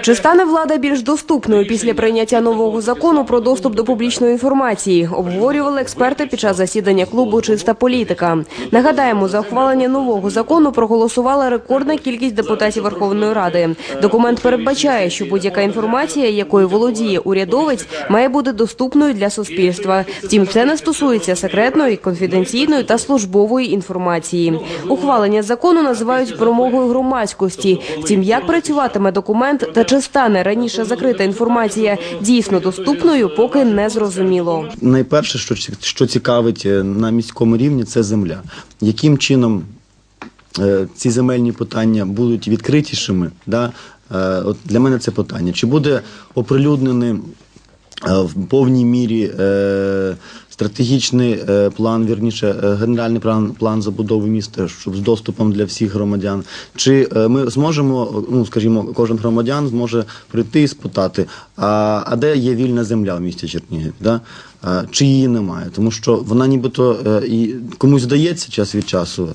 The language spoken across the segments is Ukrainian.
Чи стане влада більш доступною після прийняття нового закону про доступ до публічної інформації? Обговорювали експерти під час засідання клубу Чиста політика. Нагадаємо, за ухвалення нового закону проголосувала рекордна кількість депутатів Верховної Ради. Документ передбачає, що будь-яка інформація, якою володіє урядовець, має бути доступною для суспільства. Втім, це не стосується секретної, конфіденційної та службової інформації. Ухвалення закону називають перемогою громадськості. Втім, як працюватиме документ та чи стане раніше закрита інформація дійсно доступною, поки не зрозуміло. Найперше, що, цікавить е, на міському рівні, це земля. Яким чином е, ці земельні питання будуть відкритішими? Да? Е, от для мене це питання. Чи буде оприлюднений в повній мірі стратегічний е, план, вірніше, е, генеральний план, план забудови міста, щоб з доступом для всіх громадян? Чи е, ми зможемо, ну скажімо, кожен громадян зможе прийти і спитати, а, а де є вільна земля в місті Чернігів? Да? Чи її немає? Тому що вона нібито і комусь здається час від часу,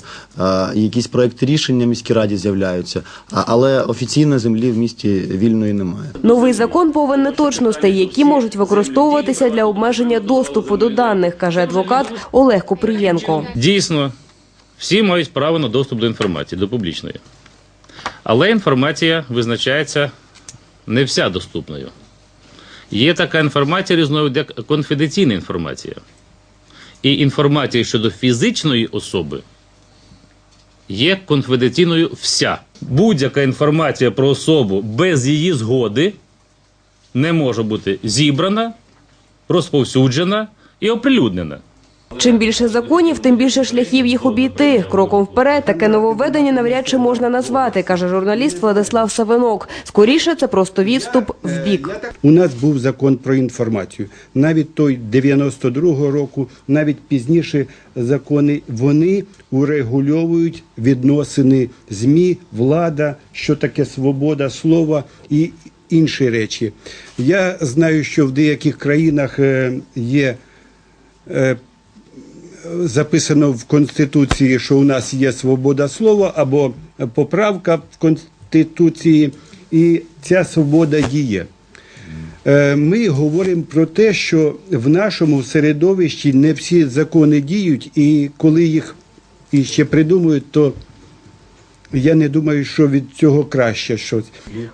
якісь проекти рішення міській раді з'являються, але офіційно землі в місті вільної немає. Новий закон повен неточностей, які можуть використовуватися для обмеження доступу до даних, каже адвокат Олег Купрієнко. Дійсно, всі мають право на доступ до інформації, до публічної. Але інформація визначається не вся доступною. Є така інформація різновид, як конфіденційна інформація. І інформація щодо фізичної особи є конфіденційною вся. Будь-яка інформація про особу без її згоди не може бути зібрана, розповсюджена і оприлюднена. Чим більше законів, тим більше шляхів їх обійти. Кроком вперед таке нововведення навряд чи можна назвати, каже журналіст Владислав Савинок. Скоріше це просто відступ в бік. У нас був закон про інформацію. Навіть той 92-го року, навіть пізніше закони, вони урегульовують відносини ЗМІ, влада, що таке свобода слова і інші речі. Я знаю, що в деяких країнах е, є е, записано в Конституції, що у нас є свобода слова або поправка в Конституції, і ця свобода діє. Е, Ми говоримо про те, що в нашому середовищі не всі закони діють, і коли їх іще придумують, то я не думаю, що від цього краще щось.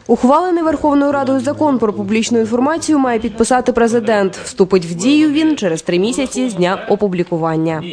Ухвалений Верховною Радою закон про публічну інформацію має підписати президент. Вступить в дію він через три місяці з дня опублікування.